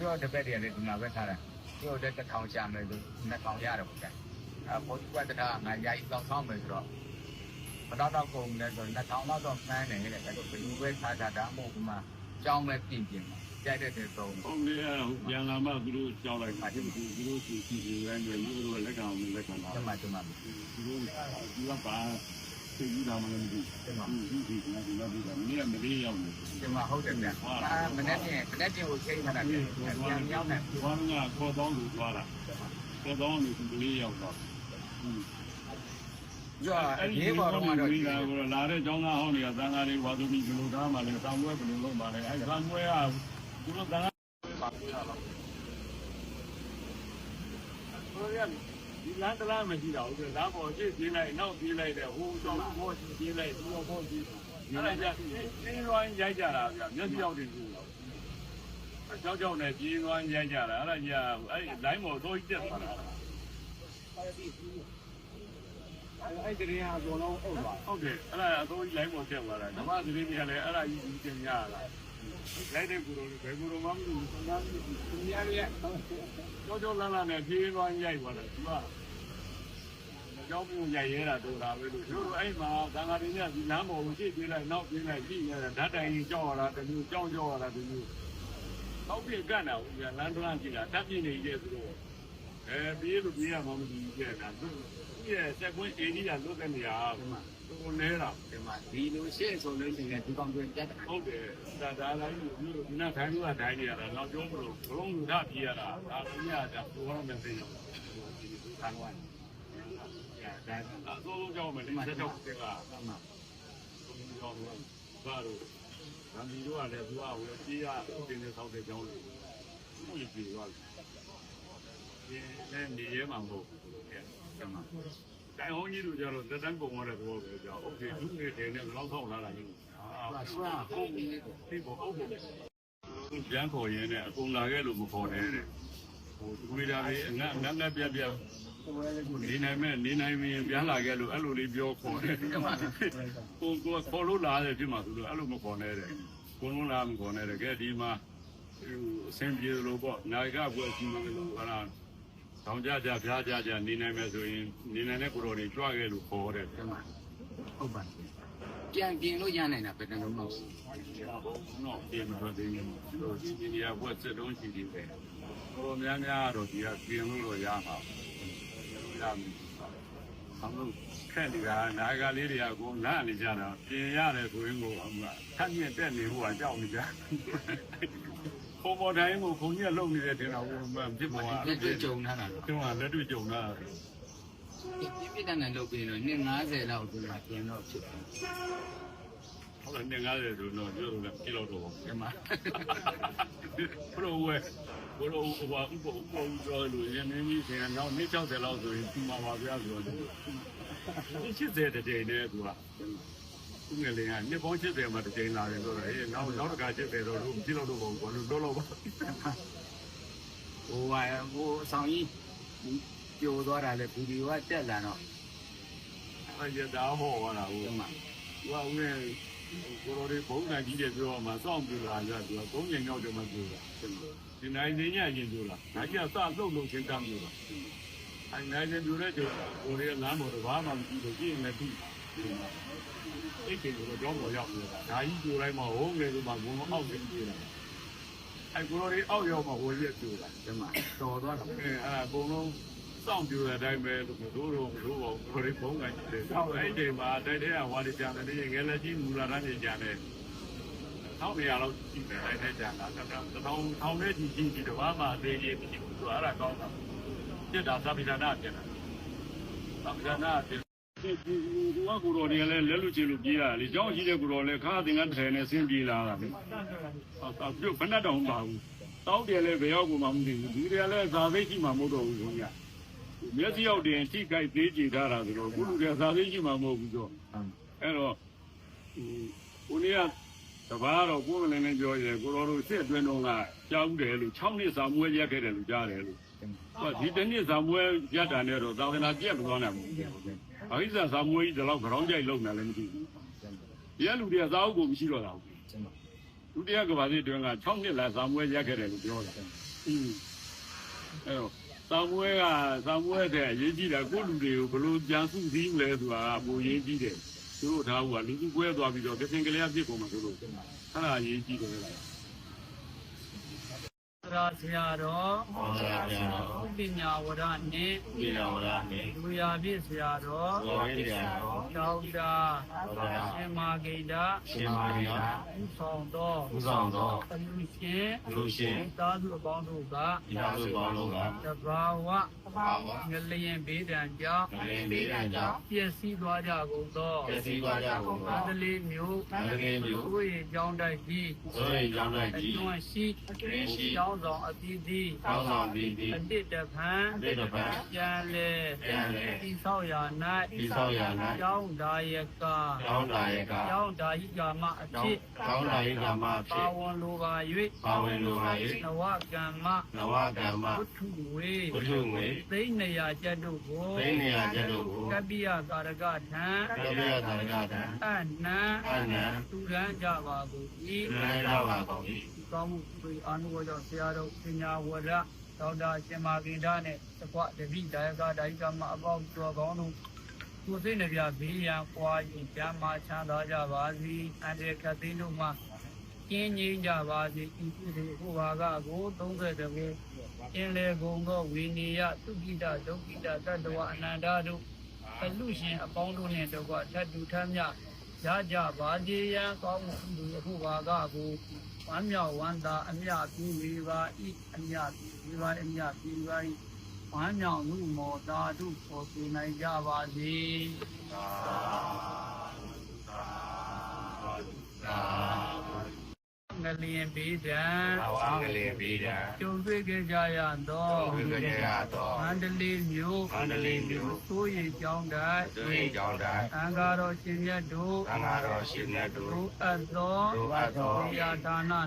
ပြောတပည့်တွေကလည်းဒီမှာပဲထားတာပြောတဲ့တစ်ထောင်ရှာမယ်ဆိုနှစ်ထောင်ရတယ်ပေါ့ဗျာအဲပေါ်ဒီကတတာငါယာယီကောင်းဆောင်မယ်ဆိုတော့မတော့တော့ကုန်တယ်ဆိုနှစ်ထောင်တော့မှန်းနေတယ်အဲ့တော့ဘယ်လိုပဲထားတာဒါမှမဟုတ်မှကြောင်းပဲပြင်ပြင်မှာကြိုက်တဲ့တဲ့သုံးဟုတ်လေပြန်လာမှသူတို့ကြောက်လိုက်ပါသူတို့သူတို့စီစီတွေတိုင်းတွေသူတို့လက်ကောင်လက်ခံလာကျမကျမသူတို့သူကပါ သိယူတာမှလည်းမသိကျမဘူးသူဒီကဒီလိုဒီကမင်းကမလေးရောက်နေကျမဟုတ်တယ်ဗျာအာမနေ့ကမနေ့ကကိုချိန်ထားတာပြန်ရောက်နေဘာလို့ကခေါ်တော့လို့သွားတာခေါ်တော့လို့သူလေးရောက်တော့ကြွားရေးပေါ်တော့မှတော့ဒီကလာတဲ့ကျောင်းသားဟောင်းတွေကသံဃာတွေဝါသူပြီးဘယ်လိုသားမှလဲတောင်ဝဲဘယ်လိုလုပ်မှလဲအဲသံဝဲကသူတို့သံဃာဆိုရ ဒီလမ်းတလားမရှိတော့ဘူးလားပေါ်ကြည့်ပြလိုက်နောက်ပြလိုက်တယ်ဟိုတော့ဘောကြည့်လိုက်သူတော့ဘောကြည့်အဲ့ဒါကြပြင်းလွှမ်းရိုက်ကြတာဗျမျက်စိရောက်တယ်သူအကြောက်ကြောက်နဲ့ပြင်းလွှမ်းရိုက်ကြတာအဲ့ဒါကြီးအဲ့လိုင်းပေါ်တော့တက်သွားတာအဲ့ဒီရင်အကုန်လုံးအုပ်သွားဟုတ်တယ်အဲ့ဒါအစိုးရလိုင်းပေါ်တက်သွားတာဓမ္မသတင်းတွေကလည်းအဲ့ဒါကြီးကြီးတင်ရတာလိုက်တဲ့ကူတော်ဘယ်ကူတော်မှမလို့သံဃာကြီးသူများရဲ့ကြောကြောလန်းလန်းနဲ့ပြေးသွားရိုက်သွားတယ်သူကအ ကြောင်းပြုရိုက်ရဲတာတို့တာပဲလို့တို့အဲ့မှာသံဃာတွေနဲ့ဒီလမ်းပေါ်ကိုကြည့်ပြေးလိုက်နောက်ပြေးလိုက်ကြည့်နေတာဓာတ်တိုင်ကြီးကြောက်ရတာတမျိုးကြောက်ကြောက်ရတာတမျိုးတော့ပြေကတ်တာဦးကလမ်းတလန်းကြည့်တာတက်ပြင်းနေကြသူတို့အဲပြေးလို့ပြေးရမှမသိဘူးကြတာသူရဲ့စက်ကွင်းအင်းကြီးကလွတ်တဲ့နေရာသူနေတာဒီမှာဒီလိုရှေ့ဆိုလို့ရှိရင်ဒီကောင်တွေတက်တယ်ဟုတ်တယ်ဒါဒါလိုက်လို့ဒီလိုနားထိုင်လို့တိုင်းနေရတာတော့ကျုံးမလို့ဘလုံးလူဓာတ်ပြေးရတာဒါပြရတာဘုရားမသိဘူးဒီလိုခံဝိုင်းရဒါ အစိုးဆုံးကြောင်းမယ်လေ၁၆ဆက်ကမှန်ပါဘူးကြောင်းတော့ဘာလို့ဗန်ဒီတို့ကလည်းသူကဝယ်ပြေးရတင်နေဆောက်တဲ့ကြောင်းလို့သူ့ရပြေးသွားတယ်ဒီလည်းနေရဲမှာမဟုတ်ဘူးလို့ပြောတယ်မှန်ပါတိုင်ဟောင်းကြီးတို့ကြတော့သက်တမ်းပုံရတဲ့သဘောပဲကြောင်းဟုတ်ကဲ့သူ့ငယ်တယ်နဲ့ဘယ်လောက်ထောက်လာတာကြီးအာဆွာဟုတ်ပြီပေါ့ဟုတ်ပြီကျန်းခေါ်ရင်းနဲ့အကုန်လာခဲ့လို့မခေါ်နဲ့တဲ့ဟိုဒူရီတာလေးအငတ်ငတ်ငတ်ပြက်ပြက် နေနိုင်မဲ့နေနိုင်ရင်ပြန်လာခဲ့လို့အဲ့လိုလေးပြောခေါ်တယ်ကိုကိုခေါ်လို့လာတယ်ဖြစ်မှာသူတို့အဲ့လိုမခေါ်နဲ့တဲ့ကိုလုံးလာမခေါ်နဲ့တဲ့ကဲဒီမှာအဆင်ပြေလို့ပေါ့နိုင်ကပွဲစီမံလို့ဟာလားတောင်ကြကြဖျားကြကြနေနိုင်မယ်ဆိုရင်နေနိုင်တဲ့ကိုတော်တွေကြွခဲ့လို့ခေါ်တယ်ကျမဟုတ်ပါပြန်ပြင်လို့ရနိုင်တာပဲတလုံးမဟုတ်နော်ပြင်မထွက်သေးဘူး။တို့ဒီနေရာဘွက်စစ်တုံးရှိသေးတယ်။တော်များများတော့ဒီကပြင်လို့တော့ရမှာ။ ရမယ်။အမှုခက်နေတာနာဂာလေးတွေကကိုနားနေကြတာပြင်ရတယ်ဆိုရင်ကိုအမှထပ်မြင့်တက်နေဖို့ကကြောက်နေကြ။ပုံပေါ်တိုင်းကိုခုံကြီးလုံနေတယ်တင်တော့မှဖြစ်ပေါ်လက်တွေ့ကြုံထားတာ။ကျွန်တော်လက်တွေ့ကြုံတာပြပြတန်းတန်းလုပ်ပြီးတော့250လောက်ဒီမှာပြင်တော့ဖြစ်တယ်ဟုတ်တယ်90ဆိုတော့ကျွန်တော်လည်းကြည့်လို့တော့ကျမဘလိုဝဲ ဘလိုဟိုဘာဥပဥပဥကျော်လို့ရင်းနေပြီဆင်တော့နှစ်60လောက်ဆိုရင်ဒီမှာပါဗျာဆိုတော့80တကြိမ်နဲ့သူကသူငယ်လေးကနှစ်ပေါင်း80မှာတကြိမ်လာတယ်ဆိုတော့ဟေးနောက်နောက်တစ်ခါ80တော့လို့ကြည့်လို့တော့ဘောလို့တော့တော့ပါဟိုဟာဟိုဆောင်ကြီးပြိုသွားတာလေဗီဒီယိုကတက်လာတော့အဲရတာဟောလာဟိုကျမသူကဦးရဲ့ ကိုရိုလေးဘုံနိုင်ကြီးတယ်ပြောမှစောင့်ပြလာကြသူက၃ချိန်ရောက်တယ်မှပြောတာဒီနိုင်နေညရင်ပြောတာဒါကြီးကစလှုပ်လို့ချင်းတမ်းပြောတာအဲနိုင်နေပြတဲ့ကျော်ကိုရီးယားလမ်းပေါ်တော့ဘာမှမကြည့်လို့ကြည့်ရင်လည်းပြီးအဲ့ဒီကိုတော့တော့ရောက်နေတာဒါကြီးကြိုလိုက်မှဟိုးငယ်ကမှဘုံအောက်နေပြေးတာအဲကိုရီးအောက်ရောက်မှဟိုရက်ကြိုတာကျမတော်သွားတော့အဲအဲအကုန်လုံး စောင့်ပြတဲ့အတိုင်းပဲလို့တို့တော့တို့ပေါ့ကိုရီးဘုံကကြည့်တယ်အဲ့ဒီမှာတိုက်တဲ့ဝါဒီကြတယ်ငယ်လည်းကြီးမူလာတန်းကြီးကြတယ်နောက်နေရာတော့ကြည့်တယ်တိုက်တဲ့ကြတာတောင်းထောင်းတဲ့ကြီးကြီးဒီတော့မှအသေးကြီးမရှိဘူးသူအဲ့ဒါကောင်းတာပြစ်တာသဗ္ဗိဒနာပြစ်တာသံဃာနာတင်ဒီဒီဒီကကိုတော်တွေလည်းလက်လူချေလို့ပြေးတာလေကြောင်းရှိတဲ့ကိုတော်လည်းခါသင်္ကန်းတစ်ထည်နဲ့ဆင်းပြေးလာတာလေအော်အော်ပြုတ်ဘယ်နဲ့တောင်ပါဘူးတောက်တယ်လည်းဘယ်ရောက်ကိုမှမသိဘူးဒီတွေကလည်းဇာသိရှိမှမဟုတ်တော့ဘူးခင်ဗျ မျက်စိရောက်တင်ထိခိုက်သေးကြည်ထားတာဆိုတော့ခုလူတွေကဇာသိရှိမှမဟုတ်ဘူးဆိုအဲ့တော့ဟိုဦးလေးကတပားတော့ကိုယ်မလည်းလည်းပြောရဲကိုတော်တို့စစ်အတွင်းတော့ကကြားဦးတယ်လို့6နှစ်စာမွေးရက်ခဲ့တယ်လို့ကြားတယ်လို့ဟောဒီတနေ့ဇာမွဲရတာနဲ့တော့သာသနာပြက်မသွားနိုင်ဘူး။အဟိဇာဇာမွဲကြီးဒီလောက်ကြောင်းကြိုက်လုံနေလည်းမသိဘူး။ဒီကလူတွေကသာအုပ်ကိုမရှိတော့တာဘူးကျမ။ဒုတိယကဘာသေးတွင်က6နှစ်လာဇာမွဲရက်ခဲ့တယ်လို့ပြောတာอืมအဲ့တော့ သောင်းပွဲကသောင်းပွဲတဲ့အရေးကြီးတာကိုယ့်လူတွေကိုဘယ်လိုကြံစုစည်းမလဲဆိုတာကပိုရေးကြီးတယ်သူတို့ထားဘူးကလူစုကွဲသွားပြီးတော့ကစင်ကလေးအဖြစ်ပေါ်မှာဆိုလို့အဲ့ဒါအရေးကြီးတယ်လား ရာဆရာတော်ဟောရာဗျာဥပညာဝရနှင့်ဒီတော်ရာနေလူရာပြည့်ဆရာတော်ဘောရိယာတော်ဒေါက်တာဘောရာရှင်မာဂိတာရှင်မာရိယာဥဆောင်တော်ဥဆောင်သောအလူရှင်လူရှင်သာသူအပေါင်းတို့ကဒီတော်စုပေါင်းတို့ကတဘာဝဘာဝငလျင်ဘေးဒဏ်ကြောင့်ငလင်းလေးတန်းကြောင့်ပျက်စီးသွားကြကုန်သောပြည့်စည်သွားကြကုန်အသောန္တလေးမျိုးမန္တလေးမြို့ကိုယ်ရဲ့ကြောင်းတိုက်ကြီးဆိုရိတ်ကြောင်းလိုက်ကြီးအတွန်းရှိရင်းရှိကျောင်းဆောင်အသီးသီးကောင်းဆောင်ပြီးပြီးအတစ်တဖန်လက်တစ်ပတ်ပြန်လေပြန်လေဒီဆောက်ရာဒီဆောက်ရာ၌ကျောင်းဒါယကကျောင်းလာရဲ့ကကျောင်းဒါယိကာမအဖြစ်ကျောင်းလာရဲ့ကမဖြပါင့်ဝင်လိုပါပါဝင်လိုပါ၍၍နဝကမ္မနဝကမ္မဝတ္ထုဝေဘုထုငွေသိန်းနေရာကျက်တို့ကိုသိနေရကျတို့ကိုကပ္ပိယကာရကထံကပ္ပယသရကတံအနံအနံသူရန်ကြပါကုန်၏နာရပါကုန်၏ကောင်းမှုပြုအာနုဘောကြောင့်ဆရာတော်ပညာဝရဒေါက်တာရှင်မာကိန္ဒနဲ့တကွတပိဒါယကဒါယကမအပေါင်းတော်ကောင်းတို့ကိုယ်စိတ်နှပြဘေးရန်ပွားရင်ကျမ်းမာချမ်းသာကြပါစေအန္တရာယ်ခတ်သိမ်းတို့မှာကျင်းငြိမ်းကြပါစေဤကုသိုလ်ကိုဘာကကို30တကူကျင်းလေကုန်သောဝိနည်းယသုခိတဒုက္ခိတတတ္တဝအနန္တတို့အလူရှင်အပေါင်းတို့နဲ့တကွထတ်တူထမ်းမြရကြပါစေရန်ကောင်းမှုကုသိုလ်ကိုဘာကကို ဝမ်းမြောက်ဝမ်းသာအမြပြီးဝေပါဤအမြပြီးဝေပါအမြပြီးပါဤဝမ်းမြောက်မှုမောတာတို့ပေါ်ပြနိုင်ကြပါစေသာ လျင်ပေးတံသာဝငလေးပြီးတာကျုံတွေ့ကြကြရသောဝိကရရသောမန္တလေးမြို့မန္တလေးမြို့သိုးရိပ်ကျောင်းတိုင်းသူရိတ်ကြောင်းတိုင်းအံဃာတော်ရှင်မြတ်တို့သံဃာတော်ရှင်မြတ်တို့တို့အပ်သောတို့အပ်သောဝိယာဒါနေ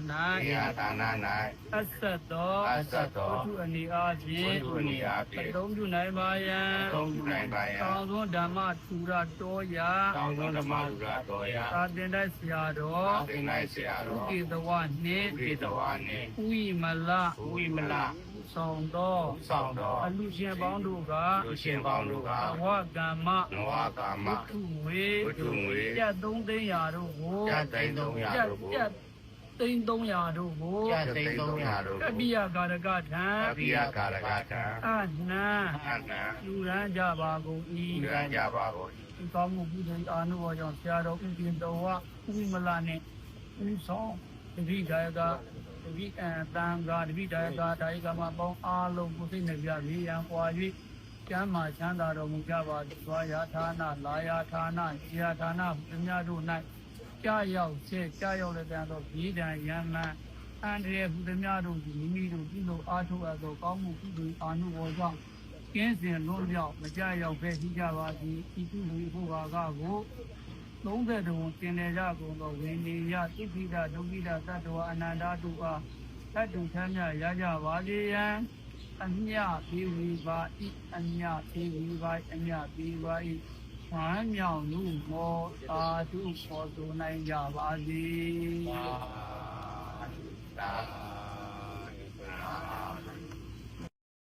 ယ၌ဒါန၌အဆက်သောအဆက်သောဝတ္ထုအနေအားဖြင့်ဝတ္ထုအနေအားဖြင့်အသုံးပြုနိုင်ပါယံသုံးပြုနိုင်ပါယံကောင်းသောဓမ္မထူရတော်ရာတောင်းသောဓမ္မလူရတော်ရာသာတင်တဲ့ဆရာတော်သင်္နိုင်ဆရာဥတော်ကိတဝနှင့်ဝိတဝါနှင့်ဥိမလဝိမလဆောင်သောဆောင်တော်အလူရှင်ပေါင်းတို့ကလူရှင်ပေါင်းတို့ကဘဝကမ္မနဝကာမဝတ္ထုဝေဝတ္ထုငွေပြတ်သုံးသိန်းရာတို့ကိုကျပ်သိန်း300တို့ကိုပြတ်သိန်း300တို့ကိုကျပ်သိန်း300တို့ကပ္ပိယကာရကထံအပိယကာရကတံအနံအနံလူရန်ကြပါကုန်၏ဉာဏ်ကြပါကုန်ဒီကောင်းမှုပြုတဲ့အာနုဘောကြောင့်ဆရာတော်ဥပ္ပိတော်ဝဥိမလနဲ့ဥဆောင် တပိဒါယကတပိအံတန်ကတပိဒါယကဒါယကမှာပေါင်းအားလုံးကိုသိနေပြပြီရန်ပွား၍ကျမ်းမာချမ်းသာတော်မူကြပါသည်။သွားရာဌာနလာရာဌာနဇာဌာနပြမြတို့၌ကြာရောက်စေကြာရောက်တဲ့တန်သောပြည်တံယံမံအန္တရာယ်ဟူသည်များတို့သည်မိမိတို့ပြုလို့အားထုတ်အပ်သောကောင်းမှုပြုလို့အာနုဘောကြောင့်ကင်းစင်လုံးပြောက်မကြရောက်ပဲရှိကြပါသည်ဤသူလူဘုရားကကို 30တုံကျင်နေကြကုန်သောဝိနည်းယသိခိတဒုက္ခိတသတ္တဝအနန္တတုအားတတ်တူထမ်းမြရကြပါစေယံအမြပြေဝီပါဤအမြပြေဝီပါအမြပြေပါဤဝမ်းမြောက်မှုမောသာဓုပေါ်သူနိုင်ကြပါစေသာ